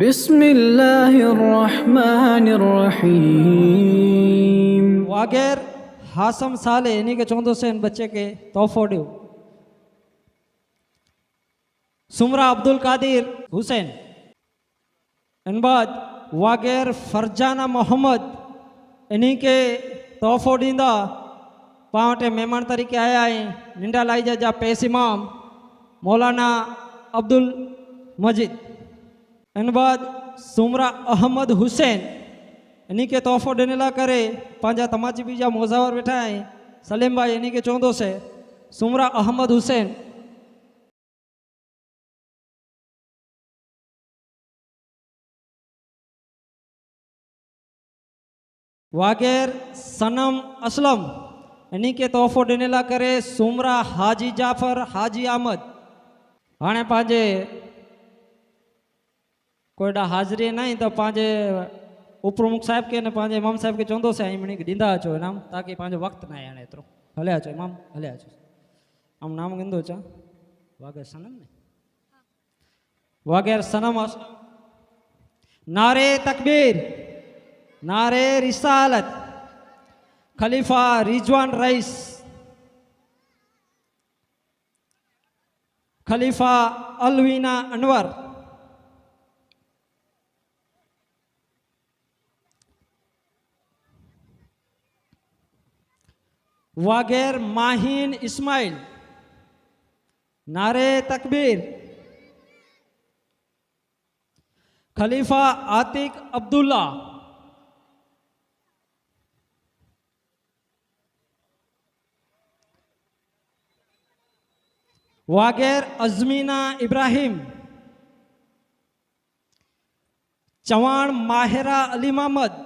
बिस्मिल्लाहिर्रहमानिर्रहीम। वागैर हासम साले इन्हीं के चौदह से इन बच्चे के तोहफोड्यू सुमरा अब्दुल कादिर हुसैन। इन बाद वागैर फरजाना मोहम्मद इन्हीं के तोहफ़ो ॾींदा पाण वटि महिमान तरीक़े आया आहिनि निंडा लाइजा जा पेस इमाम मौलाना अब्दुल मजिद। बाद सुमरा अहमद हुसैन इन्हीं के तोहफ़ो लाइ करे पंहिंजा तमाची जा मोज़ावर वेठा आहिनि सलीम भाई इन्हीं के चवंदोसीं सुमरा अहमद हुसैन वागैर सनम असलम इन्हीं के तोहफ़ो ॾियण लाइ करे सुमरा हाजी जाफ़र हाजी अहमद हाँ पंहिंजे ॾा हाज़िरी न त पंहिंजे उपप्रमुख साहिब न पंहिंजे इमाम साहिब खे चवंदोसीं ऐं मिणी ॾींदा अचो इनाम ताकी वक़्तु न हाणे एतिरो हले अचो इमाम हले अचो ऐं नाम गिंदो अचां वागैर सनम ने वागैर सनम असलम नारे तकबीर नारे रिसालत खलीफा रिजवान वागैर माहीन इस्माइल। नारे तकबीर। खलीफा आतिक अब्दुल्ला। वागैर अजमीना इब्राहिम। चवाण माहिरा अली मोहम्मद।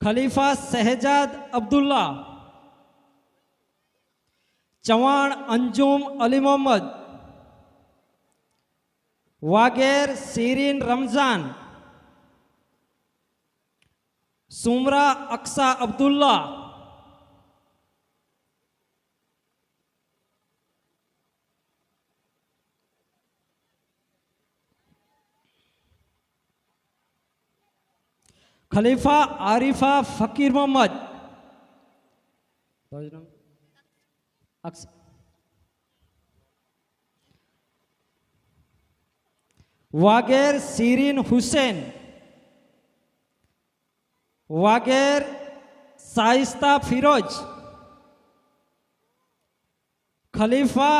खलीफा शहजाद अब्दुल्ला चवाण अंजुम अली मोहम्मद वागेर सीरीन रमज़ान सुमरा अक्सा अब्दुल्ला खलीफा आरिफा फकीर मोहम्मद। वागेर सीरीन हुसैन। वागेर साइस्ता फिरोज। खलीफ़ा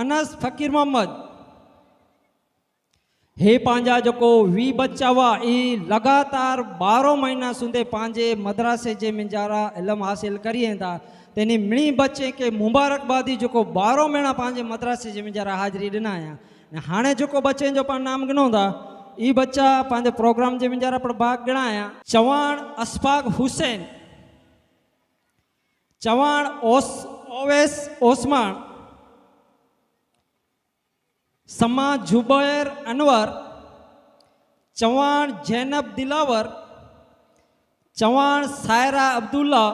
अनस फ़कीर मोहम्मद। हे पंहिंजा जेको, वी बच्चा हुआ ई लगातार ॿारहों महीना सूंदे पंहिंजे मदरासे जे मिंजारा इल्मु हासिल करी वेंदा तेनी मिणी बच्चे खे मुबारकबादी जेको ॿारहों महीना पंहिंजे मदरासे जे मिंजारा हाज़िरी ॾिना आहियाँ ऐं हाणे जेको बचे जो पाण नाम गिनो था ई बच्चा पंहिंजे प्रोग्राम जे मिंजारा पण भाग ॻणा आहियाँ चवाण हुसैन चवाण ओस, ओवैस ओसमान સમા જુબૈર અનવર ચૌહાણ જૈનબ દિલાવર ચૌહાણ સાયરા અબ્દુલ્લા,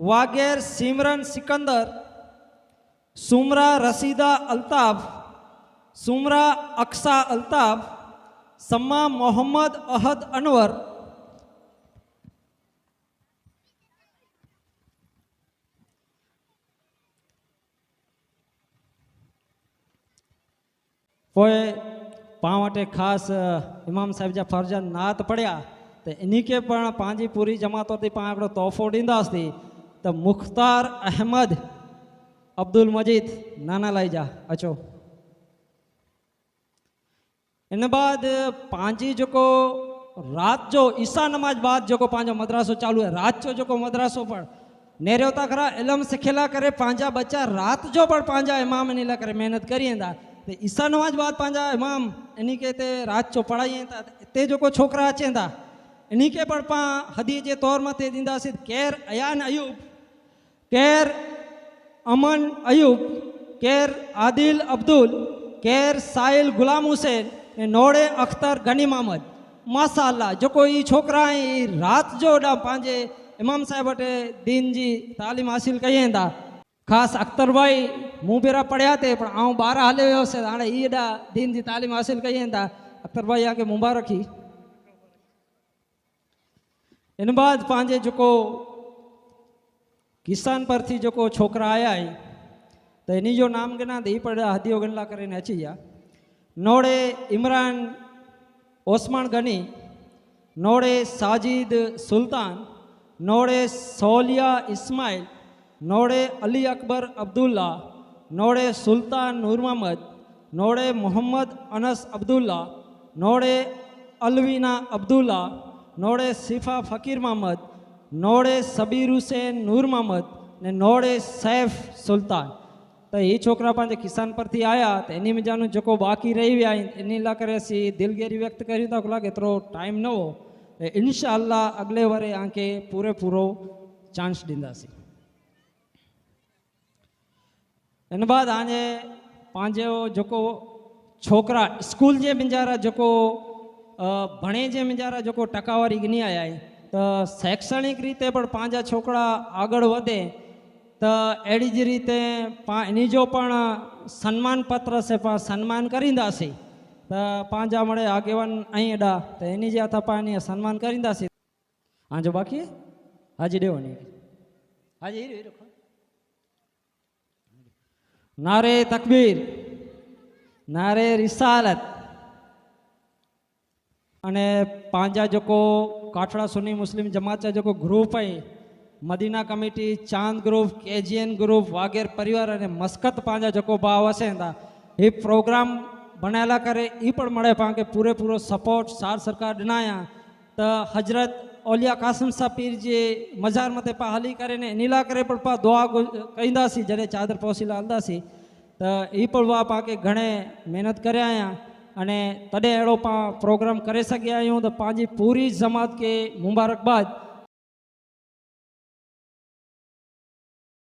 વાગેર સિમરન સિકંદર, સુમરા રસીદા અલ્તાફ, સુમરા અક્ષા અલ્તાફ, સમા મોહમ્મદ અહદ અનવર पाण ख़ासि इमाम साहिब जा फर्ज़ नात पढ़िया त इन खे पाण पंहिंजी पूरी जमात ते पाण हिकिड़ो तोहफ़ो ॾींदासीं त मुख़्तार अहमद अब्दुल मजीद नाना लाई जा अचो इन बाद पंहिंजी जेको राति जो ईसा नमाज़ बाद पंहिंजो मदरासो चालू आहे राति जो जेको मदरासो पढ़ नेरियो था खरा इल्मु सिखियल करे पंहिंजा राति जो पण पंहिंजा इमाम इन करे महिनत करी वेंदा नमाज़ बाद पंहिंजा इमाम इन खे हिते राति जो पढ़ाई था हिते जेको छोकिरा अचनि था इन खे पण पाण हदीअ जे तौर मथे ॾींदासीं केरु अयान अयूब, केरु अमन अयूब, केरु आदिल अब्दुल, केरु साहिल गुलाम हुसैन ऐं नोड़े अख्तर गनी मोहम्मद मासा अल्लाह जेको ई छोकिरा आहिनि राति जो ओॾा पंहिंजे इमाम साहिब वटि दीन जी तालीम हासिल कई वेंदा ख़ासि अख्तर भाई मूं भेरा पढ़िया थे पर वियोसि हाणे ई एॾा दीन जी तालीम हासिल कई आहिनि त अख़्तर भाई खे मुबारक ई इन बाद पंहिंजे जेको किसान परथी जेको छोकिरा आया आहिनि त इन जो नाम गिना त ही पढ़िया हदियो गिनला करे अची विया नोड़े इमरान ओसमान गनी, नोड़े साजिद सुल्तान, नोड़े सौलिया इस्माइल, नोड़े अली अकबर अब्दुल्ला नोड़े सुल्तान नूर मोहम्मद, नोड़े मोहम्मद अनस अब्दुल्ला, नोड़े अलवीना अब्दुल्ला, नोड़े सिफ़ा फ़कीर मोहम्मद, नोड़े सबीर हुसैन नूर मोहम्मद, ने नोड़े सैफ सुल्तान। त ही छोकिरा पंहिंजे किसान परથી आया, त इन मुंहिंजाનું जेको बाक़ी रही इन करे दिलगिरी व्यक्त करियूं था कि एतिरो टाइम न हो। ऐं इनशा अॻिले वरे इन बाद हाणे पंहिंजो जेको छोकिरा स्कूल जे मुंहिंजा जेको अ, भणे जे मुंहिंजा जेको टकावारी गिनी आया आहे त शैक्षणिक રીતે પણ પાંજા છોકરા આગળ વધે તો એડી જ રીતે પા એની જો પણ સન્માન પત્ર છે પણ સન્માન કરીંદાસી તો પાંજા મળે આગેવાન અહીં એડા તો એની જે હતા પાણી સન્માન કરીંદાસી હા જો બાકી હાજી દેવાની હાજી હીરો હીરો નારે તકબીર, નારે રિસાલત. અને પાંજા જોકો કાઠડા સુની મુસ્લિમ જમાત જોકો ગ્રુપ અહીં Madina committee, Chand group KGN group Vagher પરિવાર અને મસ્કત પાંજા જોકો ભાવ હશે એ પ્રોગ્રામ બનાયેલા કરે એ પણ મળે, કારણ કે પૂરેપૂરો સપોર્ટ સાર સરકાર ડિનાયા તો હજરત ઓલિયા કાસમ શાહ પીર જે મઝાર મતે પા હલી કરીને નીલા કરે પણ પા દુઆ કહીંદાસી જ્યારે ચાદર પહોંચીલા હલદાસી તો એ પણ વા પાકે ઘણે મહેનત કર્યા આયા અને તॾहिं अहिड़ो पाण प्रोग्राम करे सघिया आहियूं त पंहिंजी पूरी जमात खे मुबारकबाद